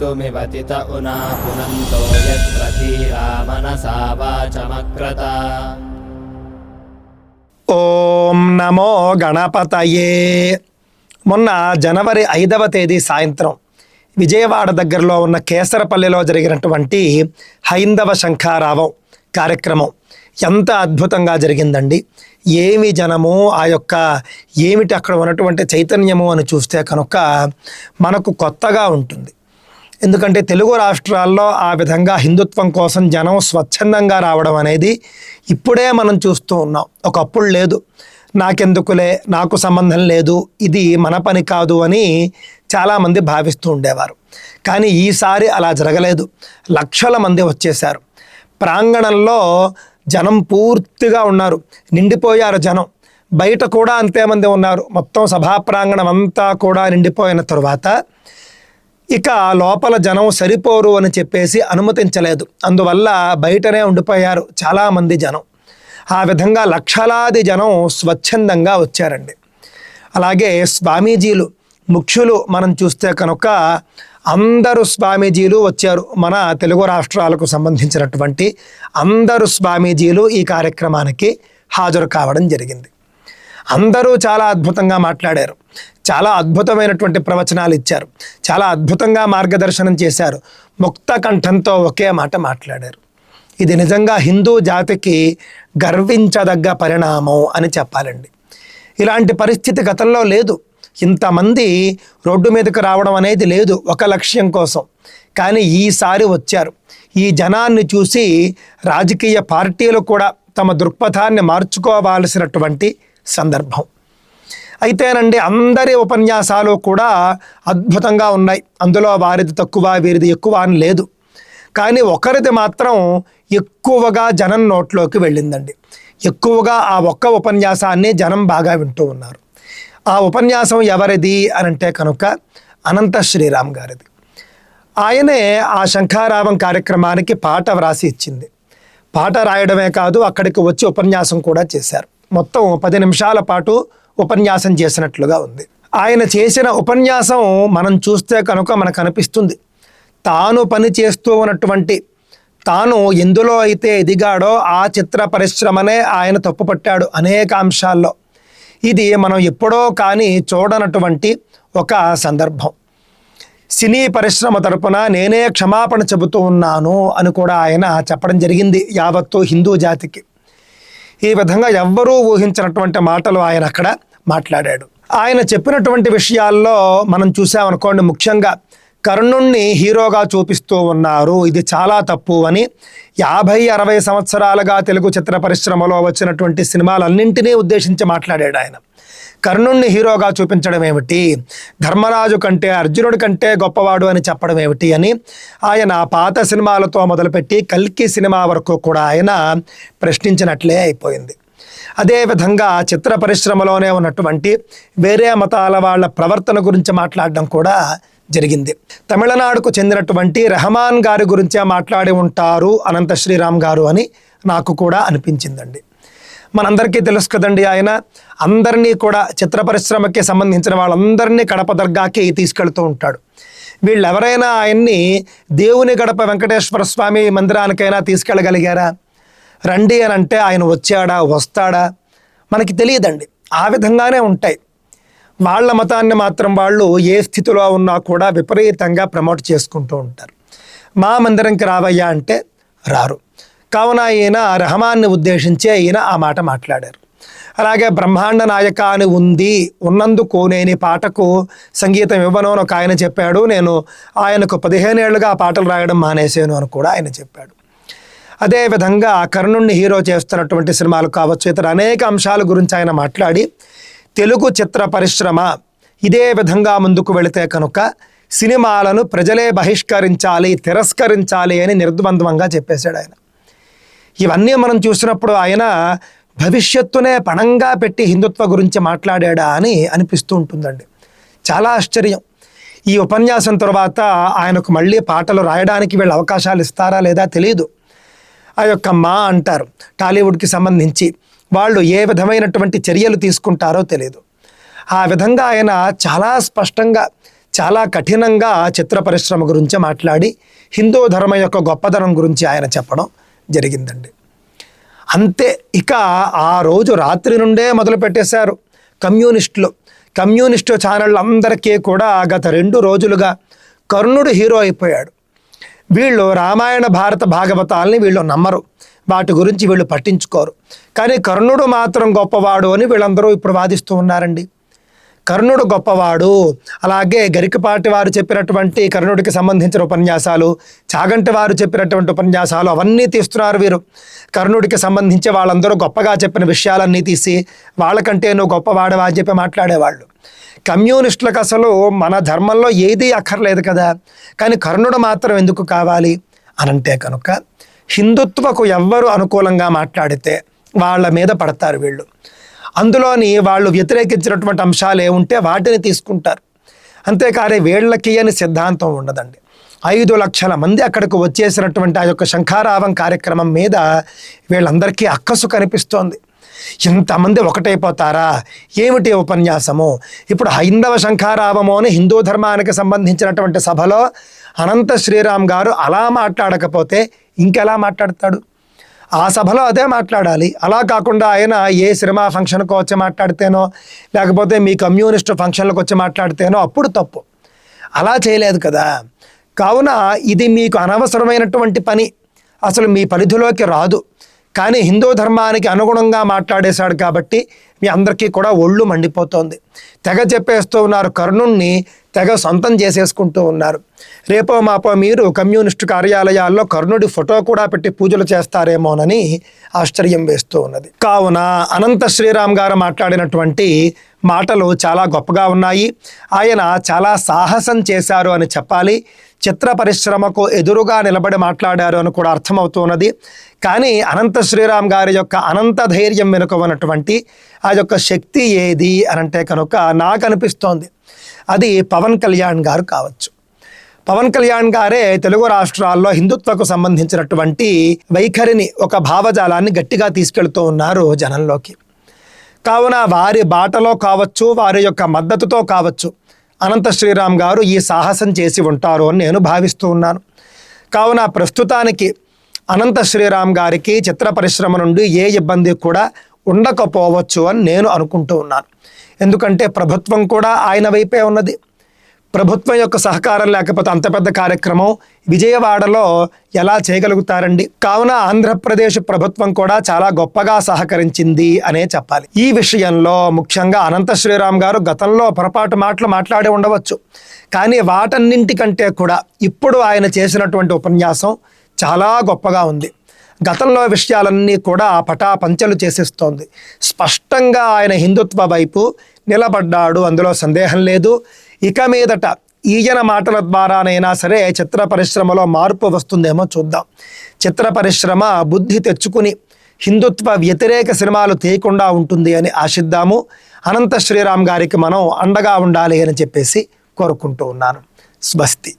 कर्तुमिवतित उना पुनन्तो यत्र धीरा मनसा वाचमक्रता ఓం నమో గణపతయే మొన్న జనవరి ఐదవ తేదీ సాయంత్రం విజయవాడ దగ్గరలో ఉన్న కేసరపల్లిలో జరిగినటువంటి హైందవ శంఖారావం కార్యక్రమం ఎంత అద్భుతంగా జరిగిందండి ఏమి జనము ఆ యొక్క ఏమిటి అక్కడ ఉన్నటువంటి చైతన్యము అని చూస్తే కనుక మనకు కొత్తగా ఉంటుంది ఎందుకంటే తెలుగు రాష్ట్రాల్లో ఆ విధంగా హిందుత్వం కోసం జనం స్వచ్ఛందంగా రావడం అనేది ఇప్పుడే మనం చూస్తూ ఉన్నాం. ఒకప్పుడు లేదు. నాకెందుకులే? నాకు సంబంధం లేదు. ఇది మన పని కాదు అని చాలామంది భావిస్తూ ఉండేవారు. కానీ ఈసారి అలా జరగలేదు. లక్షల మంది వచ్చేశారు. ప్రాంగణంలో జనం పూర్తిగా ఉన్నారు. నిండిపోయారు జనం. బయట కూడా అంతేమంది ఉన్నారు. మొత్తం సభా ప్రాంగణం అంతా కూడా నిండిపోయిన తరువాత ఇక లోపల జనం సరిపోరు అని చెప్పేసి అనుమతించలేదు. అందువల్ల బయటనే ఉండిపోయారు చాలామంది జనం. ఆ విధంగా లక్షలాది జనం స్వచ్ఛందంగా వచ్చారండి. అలాగే స్వామీజీలు ముఖ్యులు మనం చూస్తే కనుక అందరూ స్వామీజీలు వచ్చారు. మన తెలుగు రాష్ట్రాలకు సంబంధించినటువంటి అందరూ స్వామీజీలు ఈ కార్యక్రమానికి హాజరు కావడం జరిగింది. అందరూ చాలా అద్భుతంగా మాట్లాడారు. చాలా అద్భుతమైనటువంటి ప్రవచనాలు ఇచ్చారు. చాలా అద్భుతంగా మార్గదర్శనం చేశారు. ముక్త కంఠంతో ఒకే మాట మాట్లాడారు. ఇది నిజంగా హిందూ జాతికి గర్వించదగ్గ పరిణామం అని చెప్పాలండి. ఇలాంటి పరిస్థితి గతంలో లేదు. ఇంతమంది రోడ్డు మీదకు రావడం అనేది లేదు ఒక లక్ష్యం కోసం. కానీ ఈసారి వచ్చారు. ఈ జనాన్ని చూసి రాజకీయ పార్టీలు కూడా తమ దృక్పథాన్ని మార్చుకోవాల్సినటువంటి సందర్భం. అయితేనండి అందరి ఉపన్యాసాలు కూడా అద్భుతంగా ఉన్నాయి. అందులో వారిది తక్కువ వీరిది ఎక్కువ అని లేదు. కానీ ఒకరిది మాత్రం ఎక్కువగా జనం నోట్లోకి వెళ్ళిందండి. ఎక్కువగా ఆ ఒక్క ఉపన్యాసాన్ని జనం బాగా వింటూ ఉన్నారు. ఆ ఉపన్యాసం ఎవరిది అని అంటే కనుక అనంత శ్రీరామ్ గారిది. ఆయనే ఆ శంఖారావం కార్యక్రమానికి పాట వ్రాసి ఇచ్చింది. పాట రాయడమే కాదు అక్కడికి వచ్చి ఉపన్యాసం కూడా చేశారు. మొత్తం పది నిమిషాల పాటు ఉపన్యాసం చేసినట్లుగా ఉంది. ఆయన చేసిన ఉపన్యాసం మనం చూస్తే కనుక మనకు అనిపిస్తుంది. తాను పని చేస్తూ ఉన్నటువంటి తాను ఎందులో అయితే ఎదిగాడో ఆ చిత్ర పరిశ్రమనే ఆయన తప్పుపట్టాడు అనేక అంశాల్లో. ఇది మనం ఎప్పుడో కానీ చూడనటువంటి ఒక సందర్భం. సినీ పరిశ్రమ తరపున నేనే క్షమాపణ చెబుతూ ఉన్నాను అని కూడా ఆయన చెప్పడం జరిగింది యావత్తు హిందూ జాతికి. ఈ విధంగా ఎవ్వరూ ఊహించినటువంటి మాటలు ఆయన అక్కడ మాట్లాడాడు. ఆయన చెప్పినటువంటి విషయాల్లో మనం చూసామనుకోండి ముఖ్యంగా కర్ణుణ్ణి హీరోగా చూపిస్తూ ఉన్నారు. ఇది చాలా తప్పు అని. యాభై అరవై సంవత్సరాలుగా తెలుగు చిత్ర పరిశ్రమలో వచ్చినటువంటి సినిమాలన్నింటినీ ఉద్దేశించి మాట్లాడాడు ఆయన. కర్ణుణ్ణి హీరోగా చూపించడం ఏమిటి? ధర్మరాజు కంటే అర్జునుడి కంటే గొప్పవాడు అని చెప్పడం ఏమిటి అని. ఆయన పాత సినిమాలతో మొదలుపెట్టి కల్కి సినిమా వరకు కూడా ఆయన ప్రశ్నించినట్లే అయిపోయింది. అదేవిధంగా చిత్ర పరిశ్రమలోనే ఉన్నటువంటి వేరే మతాల వాళ్ళ ప్రవర్తన గురించి మాట్లాడడం కూడా జరిగింది. తమిళనాడుకు చెందినటువంటి రెహమాన్ గారి గురించే మాట్లాడి ఉంటారు అనంత శ్రీరామ్ గారు అని నాకు కూడా అనిపించిందండి. మనందరికీ తెలుసు కదండి ఆయన. అందరినీ కూడా చిత్ర పరిశ్రమకి సంబంధించిన వాళ్ళందరినీ కడప దర్గాకి తీసుకెళ్తూ ఉంటాడు. వీళ్ళు ఎవరైనా ఆయన్ని దేవుని గడప వెంకటేశ్వర స్వామి మందిరానికైనా తీసుకెళ్ళగలిగారా? రండి అని అంటే ఆయన వచ్చాడా వస్తాడా? మనకి తెలియదండి. ఆ విధంగానే ఉంటాయి. వాళ్ళ మతాన్ని మాత్రం వాళ్ళు ఏ స్థితిలో ఉన్నా కూడా విపరీతంగా ప్రమోట్ చేసుకుంటూ ఉంటారు. మా మందిరంకి రావయ్యా అంటే రారు. కావున ఈయన రహమాన్ని ఉద్దేశించి ఈయన ఆ మాట మాట్లాడారు. అలాగే బ్రహ్మాండ నాయక అని ఉంది ఉన్నందుకు నేను ఈ పాటకు సంగీతం ఇవ్వను అని ఒక ఆయన చెప్పాడు. నేను ఆయనకు పదిహేను ఏళ్ళుగా ఆ పాటలు రాయడం మానేసాను అని కూడా ఆయన చెప్పాడు. అదేవిధంగా కర్ణుణ్ణి హీరో చేస్తున్నటువంటి సినిమాలు కావచ్చు ఇతర అనేక అంశాల గురించి ఆయన మాట్లాడి తెలుగు చిత్ర పరిశ్రమ ఇదే విధంగా ముందుకు వెళితే కనుక సినిమాలను ప్రజలే బహిష్కరించాలి తిరస్కరించాలి అని నిర్ద్వంద్వంగా చెప్పేశాడు ఆయన. ఇవన్నీ మనం చూసినప్పుడు ఆయన భవిష్యత్తునే పణంగా పెట్టి హిందుత్వ గురించి మాట్లాడాడా అని అనిపిస్తూ ఉంటుందండి. చాలా ఆశ్చర్యం. ఈ ఉపన్యాసం తర్వాత ఆయనకు మళ్ళీ పాటలు రాయడానికి వీళ్ళు అవకాశాలు ఇస్తారా లేదా తెలియదు ఆ యొక్క మా అంటారు. టాలీవుడ్కి సంబంధించి వాళ్ళు ఏ విధమైనటువంటి చర్యలు తీసుకుంటారో తెలియదు ఆ విధంగా ఆయన చాలా స్పష్టంగా చాలా కఠినంగా చిత్ర పరిశ్రమ గురించి మాట్లాడి హిందూ ధర్మం యొక్క గొప్పదనం గురించి ఆయన చెప్పడం జరిగిందండి. అంతే ఇక ఆ రోజు రాత్రి నుండే మొదలు పెట్టేశారు కమ్యూనిస్టులు. కమ్యూనిస్టు ఛానళ్ళు అందరికీ కూడా గత రెండు రోజులుగా కర్ణుడు హీరో అయిపోయాడు. వీళ్ళు రామాయణ భారత భాగవతాలని వీళ్ళు నమ్మరు. వాటి గురించి వీళ్ళు పట్టించుకోరు. కానీ కర్ణుడు మాత్రం గొప్పవాడు అని వీళ్ళందరూ ఇప్పుడు వాదిస్తూ ఉన్నారండి. కర్ణుడు గొప్పవాడు అలాగే గరికపాటి వారు చెప్పినటువంటి కర్ణుడికి సంబంధించిన ఉపన్యాసాలు చాగంటి వారు చెప్పినటువంటి ఉపన్యాసాలు అవన్నీ తీస్తున్నారు వీరు. కర్ణుడికి సంబంధించి వాళ్ళందరూ గొప్పగా చెప్పిన విషయాలన్నీ తీసి వాళ్ళకంటే నువ్వు గొప్పవాడవా అని చెప్పి మాట్లాడేవాళ్ళు. కమ్యూనిస్టులకు అసలు మన ధర్మంలో ఏదీ అక్కర్లేదు కదా. కానీ కర్ణుడు మాత్రం ఎందుకు కావాలి అనంటే కనుక హిందుత్వకు ఎవ్వరు అనుకూలంగా మాట్లాడితే వాళ్ళ మీద పడతారు వీళ్ళు. అందులోని వాళ్ళు వ్యతిరేకించినటువంటి అంశాలు ఏముంటే వాటిని తీసుకుంటారు. అంతేకాని వీళ్ళకి అని సిద్ధాంతం ఉండదండి. ఐదు లక్షల మంది అక్కడికి వచ్చేసినటువంటి ఆ యొక్క శంఖారావం కార్యక్రమం మీద వీళ్ళందరికీ అక్కసు కనిపిస్తోంది. ఇంతమంది ఒకటైపోతారా? ఏమిటి ఉపన్యాసము? ఇప్పుడు హైందవ శంఖారావము అని హిందూ ధర్మానికి సంబంధించినటువంటి సభలో అనంత శ్రీరామ్ గారు అలా మాట్లాడకపోతే ఇంకెలా మాట్లాడతాడు? ఆ సభలో అదే మాట్లాడాలి. అలా కాకుండా ఆయన ఏ సినిమా ఫంక్షన్కి వచ్చి మాట్లాడితేనో లేకపోతే మీ కమ్యూనిస్ట్ ఫంక్షన్లకు వచ్చి మాట్లాడితేనో అప్పుడు తప్పు. అలా చేయలేదు కదా. కావున ఇది మీకు అనవసరమైనటువంటి పని. అసలు మీ పరిధిలోకి రాదు. కానీ హిందూ ధర్మానికి అనుగుణంగా మాట్లాడేశాడు కాబట్టి మీ అందరికీ కూడా ఒళ్ళు మండిపోతోంది. తెగ చెప్పేస్తూ ఉన్నారు కర్ణుణ్ణి తెగ సొంతం చేసేసుకుంటూ ఉన్నారు. రేపో మాపో మీరు కమ్యూనిస్టు కార్యాలయాల్లో కర్ణుడి ఫోటో కూడా పెట్టి పూజలు చేస్తారేమోనని ఆశ్చర్యం వేస్తూ ఉన్నది. కావున అనంత శ్రీరామ్ గారు మాట్లాడినటువంటి మాటలు చాలా గొప్పగా ఉన్నాయి. ఆయన చాలా సాహసం చేశారు అని చెప్పాలి. చిత్ర పరిశ్రమకు ఎదురుగా నిలబడి మాట్లాడారు అని కూడా అర్థమవుతున్నది కానీ అనంత శ్రీరామ్ గారి యొక్క అనంత ధైర్యం వెనుక ఉన్నటువంటి ఆ యొక్క శక్తి ఏది అనంటే కనుక నాకు అనిపిస్తోంది. అది పవన్ కళ్యాణ్ గారు కావచ్చు. పవన్ కళ్యాణ్ గారే తెలుగు రాష్ట్రాల్లో హిందుత్వకు సంబంధించినటువంటి వైఖరిని ఒక భావజాలాన్ని గట్టిగా తీసుకెళ్తూ ఉన్నారు జనంలోకి. కావున వారి బాటలో కావచ్చు వారి యొక్క మద్దతుతో కావచ్చు అనంత శ్రీరామ్ గారు ఈ సాహసం చేసి ఉంటారు అని నేను భావిస్తూ ఉన్నాను. కావున ప్రస్తుతానికి అనంత శ్రీరామ్ గారికి చిత్ర పరిశ్రమ నుండి ఏ ఇబ్బంది కూడా ఉండకపోవచ్చు అని నేను అనుకుంటూ ఉన్నాను. ఎందుకంటే ప్రభుత్వం కూడా ఆయన వైపే ఉన్నది. ప్రభుత్వం యొక్క సహకారం లేకపోతే అంత పెద్ద కార్యక్రమం విజయవాడలో ఎలా చేయగలుగుతారండి? కావున ఆంధ్రప్రదేశ్ ప్రభుత్వం కూడా చాలా గొప్పగా సహకరించింది అనే చెప్పాలి. ఈ విషయంలో ముఖ్యంగా అనంత శ్రీరామ్ గారు గతంలో పొరపాటు మాటలు మాట్లాడి ఉండవచ్చు. కానీ వాటన్నింటికంటే కూడా ఇప్పుడు ఆయన చేసినటువంటి ఉపన్యాసం చాలా గొప్పగా ఉంది. గతంలో విషయాలన్నీ కూడా పటాపంచలు చేసేస్తోంది. స్పష్టంగా ఆయన హిందుత్వ వైపు నిలబడ్డాడు. అందులో సందేహం లేదు. ఇక మీదట ఈయన మాటల ద్వారానైనా సరే చిత్ర పరిశ్రమలో మార్పు వస్తుందేమో చూద్దాం. చిత్ర పరిశ్రమ బుద్ధి తెచ్చుకుని హిందుత్వ వ్యతిరేక సినిమాలు తీయకుండా ఉంటుంది అని ఆశిద్దాము. అనంత శ్రీరామ్ గారికి మనం అండగా ఉండాలి అని చెప్పేసి కోరుకుంటూ ఉన్నాను. స్వస్తి.